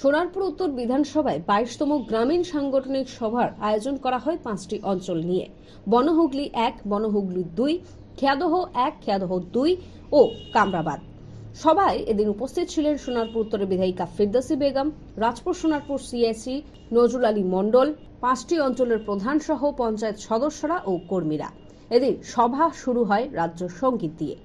সোনারপুর উত্তর বিধানসভায় বাইশতম গ্রামীণ সাংগঠনিক সভার আয়োজন করা হয় পাঁচটি অঞ্চল নিয়ে। বনহুগলি এক, বনহুগলি দুই, খেয়াদহ এক, খেয়াদহ দুই ও কামরাবাদ। সভায় এদিন উপস্থিত ছিলেন সোনারপুর উত্তরের বিধায়িকা ফিরদৌসী বেগম, রাজপুর সোনারপুর সিএসি নজরুল আলী মণ্ডল, পাঁচটি অঞ্চলের প্রধান সহ পঞ্চায়েত সদস্যরা ও কর্মীরা। এদিন সভা শুরু হয় রাজ্য সংগীত দিয়ে।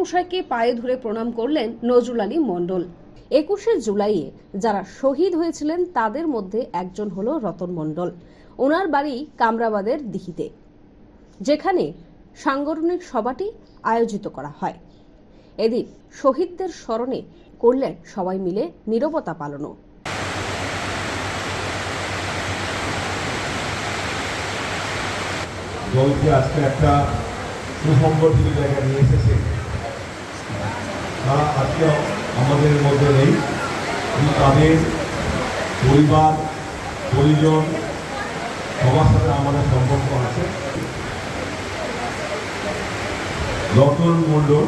মশাইকে পায়ে ধরে প্রণাম করলেন নজরুল আলী মণ্ডল। একুশে জুলাইয়ে যারা শহীদ হয়েছিলেন, তাদের মধ্যে একজন হল রতন মণ্ডল। ওনার বাড়ি কামরাবাদের দিহিতে, যেখানে সাংগঠনিক সভাটি আয়োজিত করা হয়। এদিন শহীদদের স্মরণে করলেন সবাই মিলে নীরবতা পালনও। আজকে একটা সুসংগঠিত জায়গায় নিয়ে এসেছে। তারা আজকে আমাদের মধ্যে নেই। তাদের পরিবার, পরিজন সবার সাথে আমাদের সম্পর্ক আছে। রতন মণ্ডল,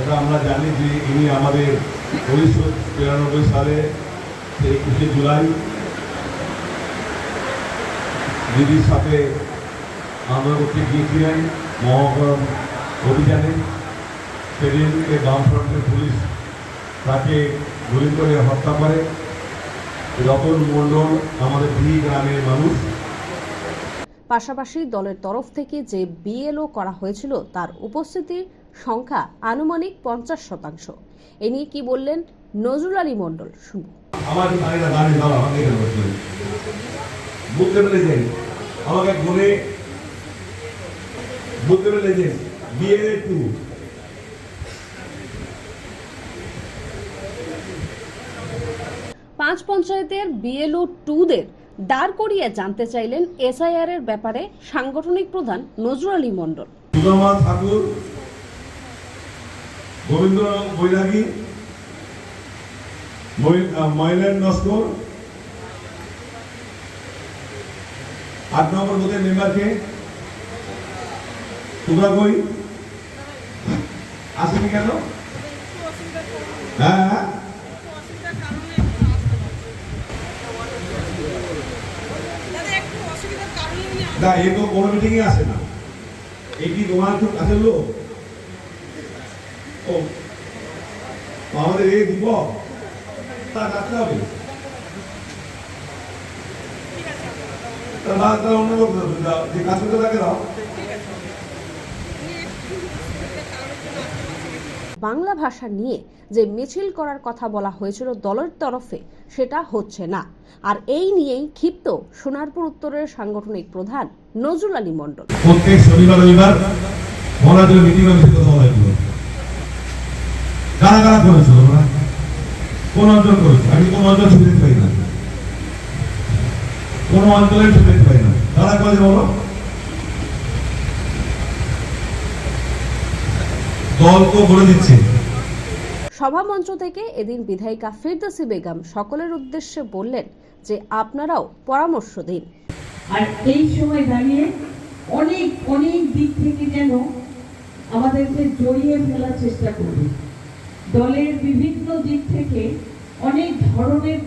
এটা আমরা জানি যে ইনি আমাদের উনিশশো তিরানব্বই সালে একুশে জুলাই দিদির সাথে আমরা করতে গিয়েছিলেন মহাকরণ অভিযানে। সেদিনকে বামফ্রন্টের পুলিশ তাকে গুলি করে হত্যা করে। রতন মণ্ডল আমাদের দুই গ্রামের মানুষ। পাশাপাশি দলের তরফ থেকে যে বিএলও করা হয়েছিল তার উপস্থিতির সংখ্যা আনুমানিক পঞ্চাশ শতাংশ। এ নিয়ে কি বললেন নজরুল আলী মণ্ডল শুনুন। আমার বুঝতে পেরেছেন? আমাকে মনে বুঝতে পেরেছেন? বিয়ে টু পাঁচ পঞ্চায়েতের বিএলও টুদের দাঁড় করিয়ে জানতে চাইলেন এসআইআর এর ব্যাপারে সাংগঠনিক প্রধান নজরুল আলী মণ্ডল। ঠাকুর গোবিন্দরাম বৈরাগী ময়লেন নস্কর আট নম্বর মেম্বারকে কই আসেনি কেন? হ্যাঁ হ্যাঁ। না, এ তো কোনো মিটিংয়ে আসে না। এই কি তোমার খুব কাছের লোক? ও আমাদের এই দিব তা ডাকতে হবে তা না তাহলে অন্য লোক যে কাজ করতে তাকে দাও। বাংলা ভাষা নিয়ে যে মিছিল করার কথা বলা হয়েছিল দলের তরফে, সেটা হচ্ছে না। আর এই নিয়েই ক্ষিপ্ত সোনারপুর উত্তরের সাংগঠনিক প্রধান নজরুল আলী মণ্ডল। প্রত্যেক শনিবার রবিবার মিটিং হয়েছিল কারা কারা করেছ তোমরা? কোন অঞ্চল করেছ? আমি কোন অঞ্চল সুবিধা পাই না। কোন অঞ্চলের সুবিধা পাই না। কারা করেছে বলো? দল তো বলে দিচ্ছে। সভামঞ্চ থেকে এদিন বিধায়িকা ফিরদৌসী বেগম সকলের উদ্দেশ্যে বললেন যে আপনারাও পরামর্শ দিন। আর এই সময় দাঁড়িয়ে অনেক অনেক দিক থেকে যেন আমাদেরকে জড়িয়ে ফেলার চেষ্টা করবে। দলের বিভিন্ন দিক থেকে অনেক ধরনের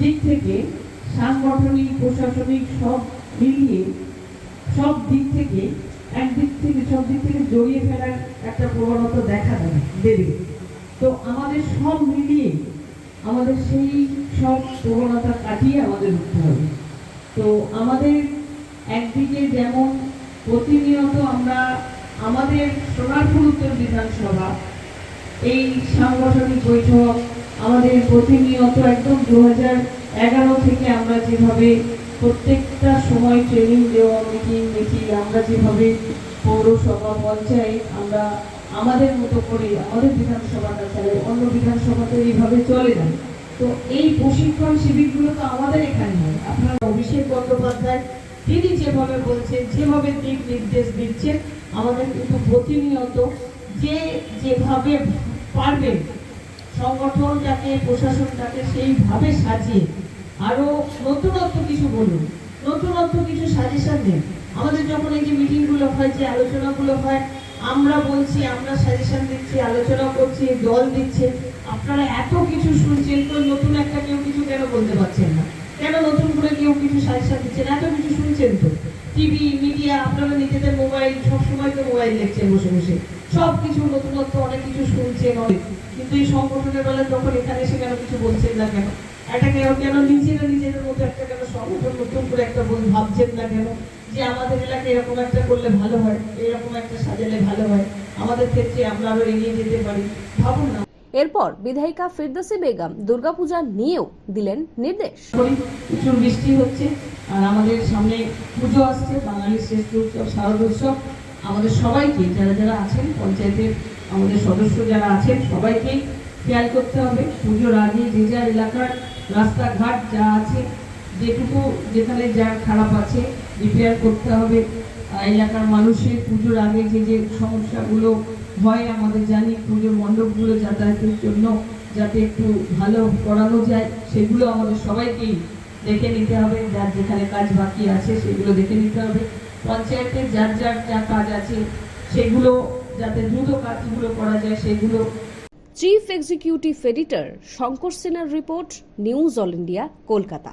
দিক থেকে সাংগঠনিক প্রশাসনিক সব মিলিয়ে সব দিক থেকে একদিক থেকে সব দিক থেকে জড়িয়ে ফেলার একটা প্রবণতা দেখা দেবে দেবে। তো আমাদের সব মিলিয়ে আমাদের সেই সব প্রবণতা কাটিয়ে আমাদের উঠতে হবে। তো আমাদের একদিকে যেমন প্রতিনিয়ত আমরা আমাদের সোনারপুর উত্তর বিধানসভা, এই সাংগঠনিক বৈঠক, আমাদের প্রতিনিয়ত একদম দু এগারো থেকে আমরা যেভাবে প্রত্যেকটা সময় ট্রেনিং দেওয়া মিটিং মিটিং আমরা যেভাবে পৌরসভা পঞ্চায়েত আমরা আমাদের মতো করে আমাদের বিধানসভাটা চালাই অন্য বিধানসভাতে এইভাবে চলে না। তো এই প্রশিক্ষণ শিবিরগুলো তো আমাদের এখানে হয়। আপনার অভিষেক বন্দ্যোপাধ্যায়, তিনি যেভাবে বলছেন, যেভাবে দিক নির্দেশ দিচ্ছেন, আমাদের কিন্তু প্রতিনিয়ত যে যেভাবে পারবেন সংগঠনটাকে প্রশাসনটাকে সেইভাবে সাজিয়ে আরও নতুনত্ব কিছু বলুন। নতুনত্ব কিছু সাজেশন দেন। আমাদের যখন এই যে মিটিংগুলো হয়, যে আলোচনাগুলো হয়, আমরা বলছি, আমরা সাজেশন দিচ্ছি, আলোচনা করছি, দল দিচ্ছে, আপনারা এত কিছু শুনছেন তো নতুন একটা কেউ কিছু কেন বলতে পারছেন না? কেন নতুন করে কেউ কিছু সাজেশন দিচ্ছেন? এত কিছু শুনছেন তো? টিভি মিডিয়া আপনারা নিজেদের মোবাইল সবসময় তো মোবাইল দেখছেন বসে বসে। সব কিছু নতুনত্ব, অনেক কিছু শুনছেন, অনেক। কিন্তু এই সংগঠনের বেলা যখন এখানে এসে কেন কিছু বলছেন না কেন? একটা কেন নিজেরা নিজেদের মতো একটা কেন সংগঠন নতুন করে একটা বল- ভাবছেন না কেন? যে আমাদের এলাকায় এরকম একটা করলে ভালো হয় এরকম একটা সাজালে ভালো হয় আমাদের ক্ষেত্রে আমরা আরও এগিয়ে যেতে পারি ভাবুন না। এরপর বিধায়িকা ফিরদৌসি বেগম দুর্গাপূজা নিয়েও দিলেন নির্দেশ। প্রচুর বৃষ্টি হচ্ছে আর আমাদের সামনে পুজো আসছে বাঙালির শ্রেষ্ঠ উৎসব শারদ উৎসব। আমাদের সবাইকে যারা যারা আছেন পঞ্চায়েতের আমাদের সদস্য যারা আছেন সবাইকেই খেয়াল করতে হবে। পুজোর আগে যে যা এলাকার রাস্তাঘাট যা আছে, যেটুকু যেখানে যা খারাপ আছে রিপেয়ার করতে হবে। এলাকার মানুষের পুজোর আগে যে যে সমস্যাগুলো হয় আমাদের জানি পুজোর মণ্ডপগুলো যাতায়াতের জন্য যাতে একটু ভালো করানো যায়, সেগুলো আমাদের সবাইকেই দেখে নিতে হবে। যার যেখানে কাজ বাকি আছে, সেগুলো দেখে নিতে হবে। পঞ্চায়েতের যার যার যা কাজ আছে, সেগুলো যাতে দ্রুত কাজগুলো করা যায়, সেগুলো চিফ এক্সিকিউটিভ এডিটর শঙ্কর সিনহার report news all India Kolkata